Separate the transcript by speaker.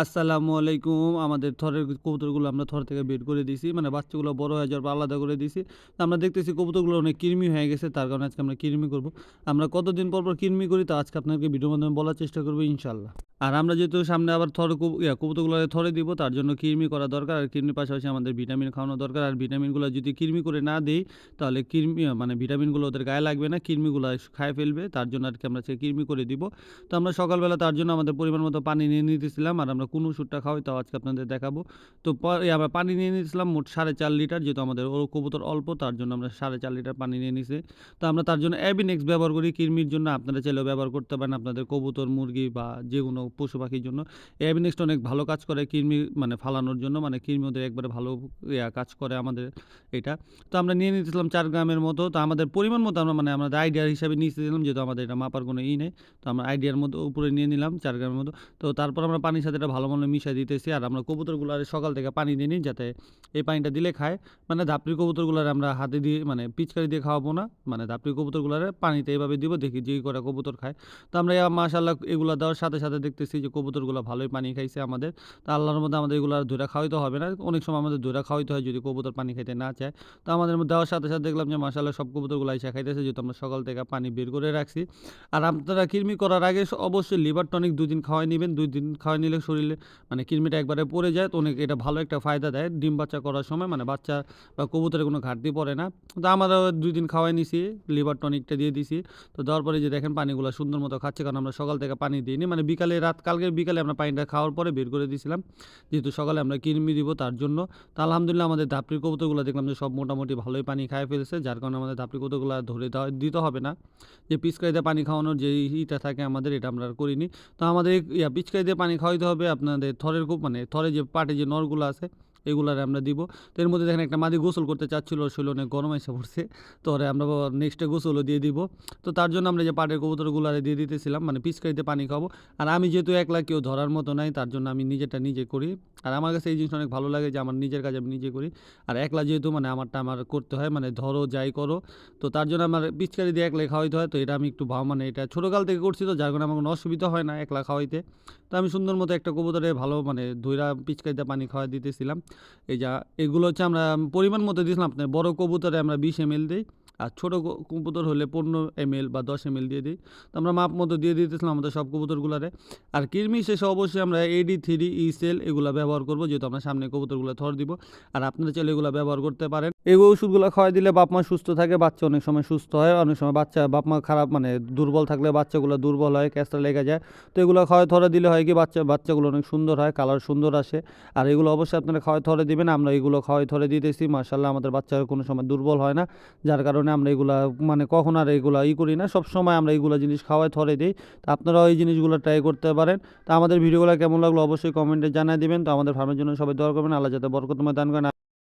Speaker 1: আসসালামু আলাইকুম। আমাদের থরের কবুতরগুলো আমরা থর থেকে বের করে দিছি। মানে বাচ্চাগুলো বড় হয়ে যাওয়ার পর আলাদা করে। তো আমরা দেখতেছি কবুতরগুলো অনেক কৃমি হয়ে গেছে। তার কারণে আজকে আমরা কৃমি করব। আমরা কতদিন পর, পর কৃমি করি তা আজকে আপনাকে ভিডিওর মাধ্যমে বলার চেষ্টা করব ইনশাল্লাহ আর আমরা যেহেতু সামনে আবার থর ইয়া কবুতরগুলো থরে দিব তার জন্য কৃমি করা দরকার। আর কৃমির পাশাপাশি আমাদের ভিটামিন খাওয়ানো দরকার। আর ভিটামিনগুলো যদি কৃমি করে না দিই তাহলে কৃমি মানে ভিটামিনগুলো ওদের গায়ে লাগবে না। কৃমিগুলো খায় ফেলবে। তার জন্য আর কি আমরা আজকে কৃমি করে দিব। তো আমরা সকালবেলা তার জন্য আমাদের পরিমাণ মতো পানি নিয়ে নিতেছিলাম। আর আমরা কোন ওষুধটা খাওয়াই তাও আজকে আপনাদের দেখাবো। তো আমরা পানি নিয়ে নিয়েছিলাম মোট 4.5 লিটার যেহেতু আমাদের ও কবুতর অল্প তার জন্য আমরা 4.5 লিটার পানি নিয়ে নিছি। তো আমরা তার জন্য অ্যাবিনেক্স ব্যবহার করি কৃমির জন্য। আপনারা চাইলেও ব্যবহার করতে পারেন আপনাদের কবুতর, মুরগি বা যে কোনো পশু পাখির জন্য। অ্যাবিনেক্সটা অনেক ভালো কাজ করে কৃমি মানে ফালানোর জন্য। মানে কৃমি ওদের একবারে ভালো কাজ করে আমাদের এটা। তো আমরা নিয়ে নিয়েছিলাম চার গ্রামের মতো। তো আমাদের পরিমাণ মতো আমরা মানে আমাদের আইডিয়া হিসাবে নিয়েছিলাম যেহেতু আমাদের এটা মাপার কোনো ই নেই। তো আমরা আইডিয়ার মতো উপরে নিয়ে নিলাম চার গ্রামের মতো। তো তারপর আমরা পানির সাথে ভালো মনে মিশাই দিতেছি। আর আমরা কবুতরগুলারে সকাল থেকে পানি দিয়ে নিই যাতে এই পানিটা দিলে খায়। মানে ধাপড়ি কবুতরগুলারে আমরা হাতে দিয়ে মানে পিচকারি দিয়ে খাওয়াবো না। মানে ধাপড়ি কবুতরগুলারে পানিতে এইভাবে দিব দেখি যে করে কবুতর খায়। তো আমরা মাশাআল্লাহ এগুলা দেওয়ার সাথে, সাথে দেখতেছি যে কবুতরগুলা ভালোই পানি খাইছে আমাদের। তো আল্লাহর মধ্যে আমাদের এগুলা আর ধইরা খাওয়াইতে হবে না। অনেক সময় আমাদের ধইরা খাওয়াইতে হয় যদি কবুতর পানি খাইতে না চায়। তো আমাদের দেওয়ার সাথে, সাথে দেখলাম যে মাশাআল্লাহ সব কবুতরগুলো আইসা খাইতেছে যেহেতু আমরা সকাল থেকে পানি বের করে রাখছি। আর আপনারা কৃমি করার আগে অবশ্যই লিভার টনিক দুদিন খাওয়াই নিবেন। দুই দিন খাওয়াই নিলে শরীরে মানে কৃমিটা একবারে পড়ে যায়, তো অনেক এটা ভালো একটা ফায়দা দেয় ডিম বাচ্চা করার সময় মানে বাচ্চা বা কবুতরের কোনো ঘাটতি পড়ে না। তো আমরা দুই দিন খাওয়াই নিছি, লিভার টনিকটা দিয়ে দিছি। তো দেওয়ার পরে যে দেখেন পানিগুলো সুন্দর মতো খাচ্ছে, কারণ আমরা সকাল থেকে পানি দিইনি। মানে বিকালে, রাত, কালকে বিকালে আমরা পানিটা খাওয়ার পরে বের করে দিয়েছিলাম। যেহেতু সকালে আমরা কৃমি দিব তার জন্য। তো আলহামদুলিল্লাহ আমাদের ধাপড়ির কবুতরগুলো দেখলাম যে সব মোটামুটি ভালোই পানি খায় ফেলছে। যার কারণে আমাদের ধাপড়ি কবুতরগুলো ধরে দিতে হবে না। যে পিচকারিতে পানি খাওয়ানোর যে ইটা থাকে আমাদের, এটা আমরা করিনি। তো আমাদের ইয়া পিচকারি দিয়ে পানি খাওয়াইতে হবে আপনাদের থরের মানে থরে যে পাটে যে নরগুলো আছে, এগুলার আমরা দিব। তো এর মধ্যে দেখেন একটা মাদি গোসল করতে চাচ্ছিল, শৈল অনেক গরম এসে পড়ছে। তো আমরা নেক্সটে গোসলও দিয়ে দিব। তো তার জন্য আমরা যে পাটের কবুতরগুলারে দিয়ে দিতেছিলাম মানে পিচকারিতে পানি খাব আর আমি যেহেতু একলা কেউ ধরার মতো নাই, তার জন্য আমি নিজেটা নিজে করি। আর আমার কাছে এই জিনিসটা অনেক ভালো লাগে যে আমার নিজের কাজ আমি নিজে করি। আর একলা যেহেতু মানে আমারটা আমার করতে হয় মানে ধরো যাই করো। তো তার জন্য আমার পিচকারি দিয়ে একলাই খাওয়াইতে হয়। তো এটা আমি একটু ভাব মানে এটা ছোটকাল থেকে করছি তো, যার কারণে আমার কোনো অসুবিধা হয় না একলা খাওয়াইতে। তো আমি সুন্দর মতো একটা কবুতরে ভালো মানে ধইরা পিচকারিতে পানি খাওয়াই দিতেছিলাম। এই যা, এগুলো হচ্ছে আমরা পরিমাণ মতো দিয়েছিলাম আপনার, বড় কবুতরে আমরা ২০ এমএল দেই। আর ছোট কবুতর হলে ১৫ এমএল বা ১০ এমএল দিয়ে দিই। তো আমরা মাপ মতো দিয়ে দিতেছিলাম আমাদের সব কবুতরগুলারে। আর কৃমি শেষে অবশ্যই আমরা এডি থ্রি ই সেল এগুলা ব্যবহার করব, যেহেতু আমরা সামনে কবুতরগুলো থর দিব। আর আপনারা চাইলে এগুলো ব্যবহার করতে পারেন। এই ওষুধগুলো খাওয়াই দিলে বাপ মা সুস্থ থাকে, বাচ্চা অনেক সময় সুস্থ হয় অনেক সময় বাচ্চা, বাপ মা খারাপ মানে দুর্বল থাকলে বাচ্চাগুলো দুর্বল হয় ক্যাস্ট্রা লেগে যায় তো এগুলো খাওয়াই থরে দিলে হয় কি, বাচ্চা, বাচ্চাগুলো অনেক সুন্দর হয়, কালার সুন্দর আসে আর এগুলো অবশ্যই আপনারা খাওয়াই থরে দিবেন, আমরা এগুলো খাওয়াই থরে দিতেছি মার্শাল্লাহ আমাদের বাচ্চারা কোনো সময় দুর্বল হয় না, যার কারণে আমরা এগুলা মানে কখন আর এগুলো ই করি না। সব সময় আমরা এইগুলো জিনিস খাওয়াই থরে দিই। তো আপনারাও এই জিনিসগুলো ট্রাই করতে পারেন। তো আমাদের ভিডিওগুলো কেমন লাগল অবশ্যই কমেন্টে জানিয়ে দেবেন। তো আমাদের ফার্মের জন্য সবাই দোয়া করবেন। আল্লাহ যাতে বরকতময় দান করেন